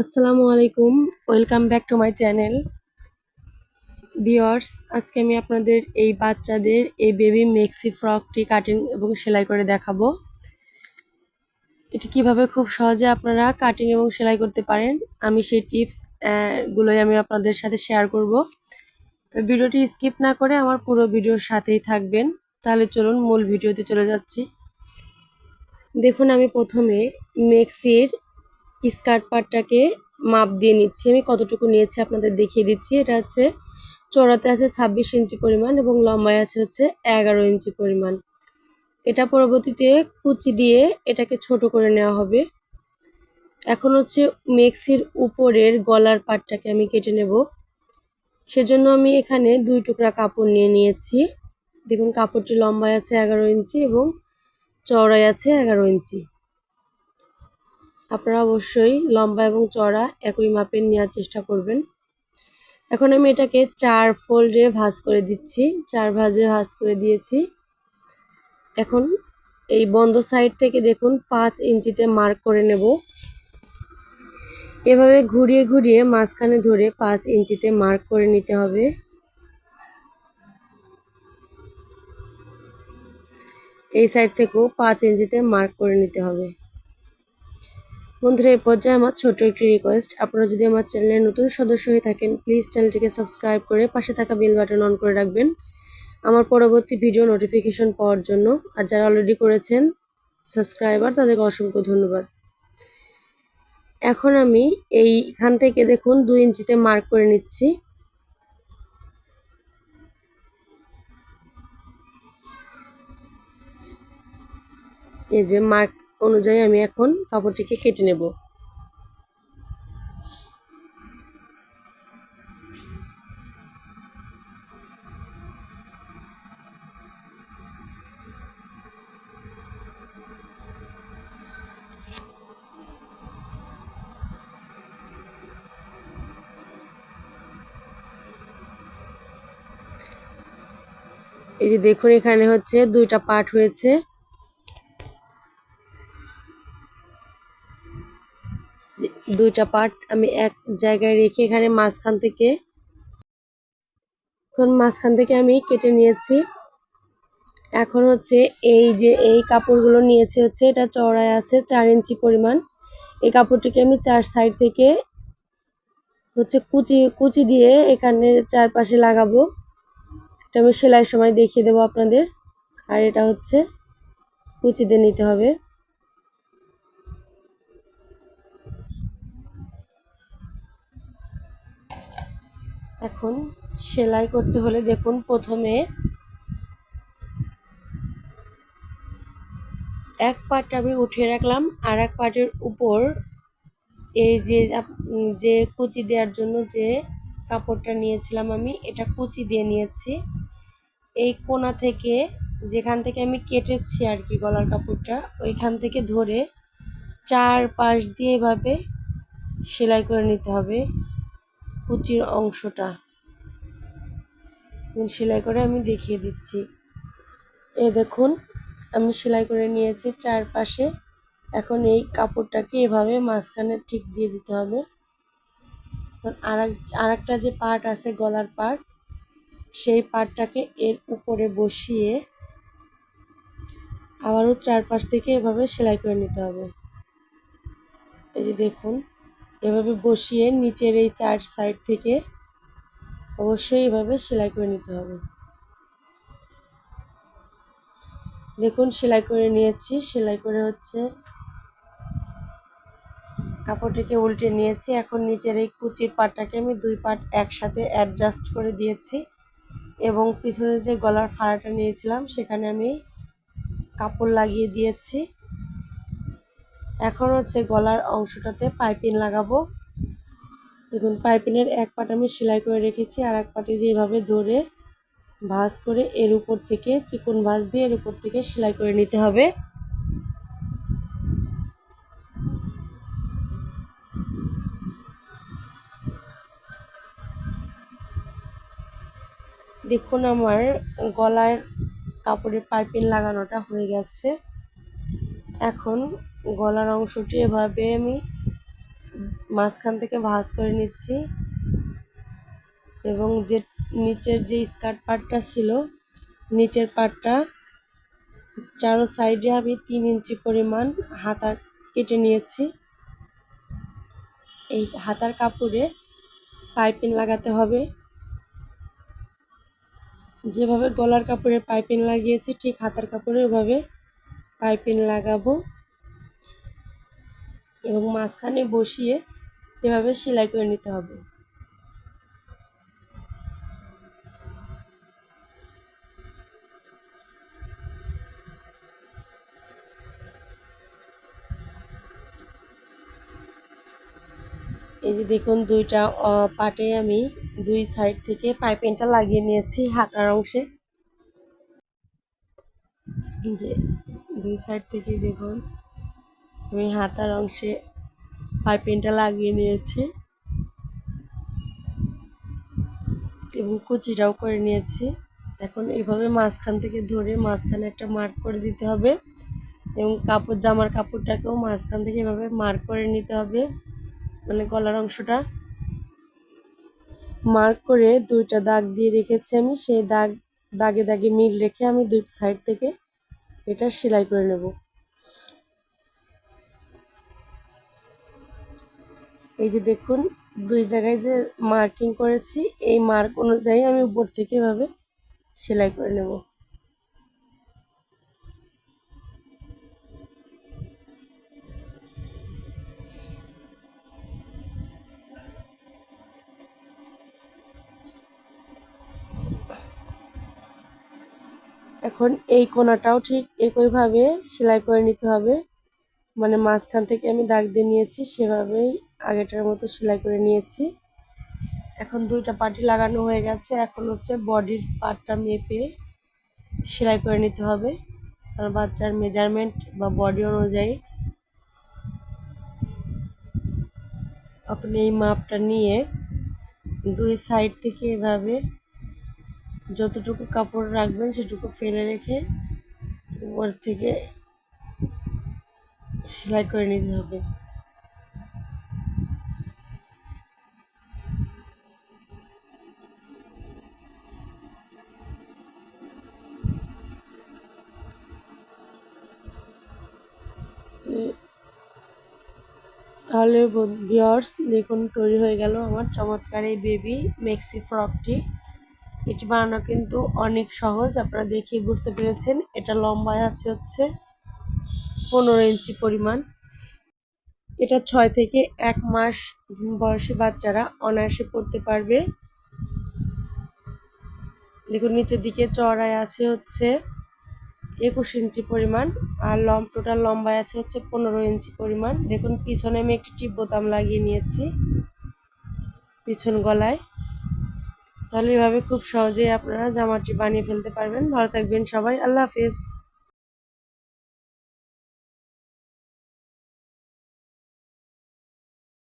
আসসালামু আলাইকুম। Welcome back to my channel viewers আজকে আমি আপনাদের এই বাচ্চাদের এই বেবি মেক্সি ফ্রকটি কাটিং এবং সেলাই করে দেখাবো। এটি কীভাবে খুব সহজে আপনারা কাটিং এবং সেলাই করতে পারেন, আমি সেই টিপস গুলোই আমি আপনাদের সাথে শেয়ার করব। তো ভিডিওটি স্কিপ না করে আমার পুরো ভিডিওর সাথেই থাকবেন। তাহলে চলুন মূল ভিডিওতে চলে যাচ্ছি। দেখুন আমি প্রথমে মেক্সির স্কার্ট পাটটাকে মাপ দিয়ে নিচ্ছি। আমি কতটুকু নিয়েছি আপনাদের দেখিয়ে দিচ্ছি। এটা হচ্ছে চড়াতে আছে ছাব্বিশ ইঞ্চি পরিমাণ এবং লম্বায় আছে হচ্ছে এগারো ইঞ্চি পরিমাণ। এটা পরবর্তীতে কুচি দিয়ে এটাকে ছোট করে নেওয়া হবে। এখন হচ্ছে মেক্সির উপরের গলার পাটটাকে আমি কেটে নেব। সেজন্য আমি এখানে দুই টুকরা কাপড় নিয়ে নিয়েছি। দেখুন, কাপড়টি লম্বায় আছে এগারো ইঞ্চি এবং চওড়ায় আছে এগারো ইঞ্চি। আপনারা অবশ্যই লম্বা এবং চড়া একই মাপের নেওয়ার চেষ্টা করবেন। এখন আমি এটাকে চার ফোল্ডে ভাজ করে দিচ্ছি। চার ভাজে ভাজ করে দিয়েছি। এখন এই বন্ধ সাইড থেকে দেখুন পাঁচ ইঞ্চিতে মার্ক করে নেব। এভাবে ঘুরিয়ে ঘুরিয়ে মাঝখানে ধরে পাঁচ ইঞ্চিতে মার্ক করে নিতে হবে। এই সাইড থেকেও পাঁচ ইঞ্চিতে মার্ক করে নিতে হবে। বন্ধুরা এই পর্যায়ে আমার ছোট্ট একটি রিকোয়েস্ট আপনারা যদি আমার চ্যানেলের নতুন সদস্য হয়ে থাকেন প্লিজ চ্যানেলটিকে সাবস্ক্রাইব করে পাশে থাকা বেল বাটন অন করে রাখবেন। আমার পরবর্তী ভিডিও নোটিফিকেশন পাওয়ার জন্য, আর যারা অলরেডি করেছেন সাবস্ক্রাইবার তাদেরকে অসংখ্য ধন্যবাদ। এখন আমি এই এইখান থেকে দেখুন, দুই ইঞ্চিতে মার্ক করে নিচ্ছি। এই যে মার্ক অনুযায়ী আমি এখন কাপড়টিকে কেটে নেব। এই যে দেখুন এখানে হচ্ছে দুইটা পার্ট হয়েছে। দুইটা পার্ট আমি এক জায়গায় রেখে এখানে মাঝখান থেকে, এখন মাঝখান থেকে আমি কেটে নিয়েছি। এখন হচ্ছে এই যে এই কাপড়গুলো নিয়েছি হচ্ছে, এটা চড়ায় আছে চার ইঞ্চি পরিমাণ। এই কাপড়টিকে আমি চার সাইড থেকে হচ্ছে কুচি কুচি দিয়ে এখানে চারপাশে লাগাবো। এটা আমি সেলাইয়ের সময় দেখিয়ে দেবো আপনাদের। আর এটা হচ্ছে কুচি দিয়ে নিতে হবে। এখন সেলাই করতে হলে দেখুন প্রথমে এক পার্ট আমি উঠিয়ে রাখলাম, আর এক পার্টের উপর এই যে যে কুচি দেওয়ার জন্য যে কাপড়টা নিয়েছিলাম আমি, এটা কুচি দিয়ে নিয়েছি। এই কোনা থেকে যেখান থেকে আমি কেটেছি আর কি গলার কাপড়টা, ওইখান থেকে ধরে চার পাশ দিয়ে এভাবে সেলাই করে নিতে হবে। কুচির অংশটা। সেলাই করে আমি দেখিয়ে দিচ্ছি। এ দেখুন, আমি সেলাই করে নিয়েছি চারপাশে। এখন এই কাপড়টাকে এভাবে মাঝখানে ঠিক দিয়ে দিতে হবে। আর আর একটা যে পার্ট আছে গলার পার্ট, সেই পার্টটাকে এর উপরে বসিয়ে আবারও চারপাশ থেকে এভাবে সেলাই করে নিতে হবে। এই যে দেখুন এভাবে বসিয়ে নিচের এই চার সাইড থেকে অবশ্যই এভাবে সেলাই করে নিতে হবে। দেখুন, সেলাই করে নিয়েছি। সেলাই করে হচ্ছে কাপড়টিকে উল্টে নিয়েছি। এখন নিচের এই কুচির পাটটাকে আমি দুই পাট একসাথে অ্যাডজাস্ট করে দিয়েছি এবং পিছনে যে গলার ফাড়াটা নিয়েছিলাম, সেখানে আমি কাপড় লাগিয়ে দিয়েছি। এখন হচ্ছে গলার অংশটাতে পাইপিং লাগাবো। দেখুন পাইপিনের এক পাট আমি সেলাই করে রেখেছি আর এক পাটে যেভাবে ধরে ভাঁজ করে এর উপর থেকে চিকন ভাঁজ দিয়ে এর উপর থেকে সেলাই করে নিতে হবে। দেখুন, আমার গলার কাপড়ের পাইপিং লাগানোটা হয়ে গেছে। এখন গলার অংশটি এভাবে আমি মাঝখান থেকে ভাঁজ করে নিচ্ছি। এবং যে নিচের যে স্কার্ট পার্টটা ছিল, নিচের পার্টটা চারো সাইডে আমি তিন ইঞ্চি পরিমাণ হাতার কেটে নিয়েছি। এই হাতার কাপড়ে পাইপিং লাগাতে হবে। যেভাবে গলার কাপড়ে পাইপিং লাগিয়েছি, ঠিক হাতার কাপড়ে ওভাবে পাইপিং লাগাবো। এবং মাঝখানে বসিয়ে এভাবে সেলাই করে নিতে হবে। এই যে দেখুন, দুইটা পাটে আমি দুই সাইড থেকে পাইপিংটা লাগিয়ে নিয়েছি হাতার অংশে। যে দুই সাইড থেকে দেখুন আমি হাতার অংশে পাইপিংটা লাগিয়ে নিয়েছি এবং কুচিটাও করে নিয়েছি। এখন এইভাবে মাঝখান থেকে ধরে মাঝখানে একটা মার্ক করে দিতে হবে এবং কাপড়, জামার কাপড়টাকেও মাঝখান থেকে এভাবে মার্ক করে নিতে হবে। মানে গলার অংশটা মার্ক করে দুইটা দাগ দিয়ে রেখেছি আমি। সেই দাগ, দাগে দাগে মিল রেখে আমি দুই সাইড থেকে এটা সেলাই করে নেব। এই যে দেখুন, দুই জায়গায় যে মার্কিং করেছি, এই মার্ক অনুযায়ী আমি উপর থেকে এভাবে সেলাই করে নেব। এখন এই কোনাটাও ঠিক একইভাবে সেলাই করে নিতে হবে। মানে মাঝখান থেকে আমি দাগ দিয়ে নিয়েছি, সেভাবেই আগেটার মতো সেলাই করে নিয়েছি। এখন দুইটা পার্টি লাগানো হয়ে গেছে। এখন হচ্ছে বডির পার্টটা মেপে সেলাই করে নিতে হবে। আর বাচ্চার মেজারমেন্ট বা বডি অনুযায়ী। আপনি এই মাপটা নিয়ে দুই সাইড থেকে এভাবে যতটুকু কাপড় রাখবেন সেটুকু ফেলে রেখে উপর থেকে সেলাই করে নিতে হবে। তাহলে ভিওর্স দেখুন, তৈরি হয়ে গেল আমার চমৎকার এই বেবি মেক্সি ফ্রকটি এটি বানানো কিন্তু অনেক সহজ, আপনারা দেখে বুঝতে পেরেছেন। এটা লম্বায় আছে হচ্ছে পনেরো ইঞ্চি পরিমাণ। এটা ছয় থেকে এক মাস বয়সী বাচ্চারা অনায়াসে পড়তে পারবে। দেখুন, নিচের দিকে চড়ায় আছে হচ্ছে একুশ ইঞ্চি পরিমাণ, আর লম টোটাল লম্বায় আছে হচ্ছে পনেরো ইঞ্চি পরিমাণ। দেখুন, পিছনে আমি একটি টিপ বোতাম লাগিয়ে নিয়েছি, পিছন গলায়। তাহলে এভাবে খুব সহজেই আপনারা জামাটি বানিয়ে ফেলতে পারবেন। ভালো থাকবেন সবাই, আল্লাহ হাফিজ।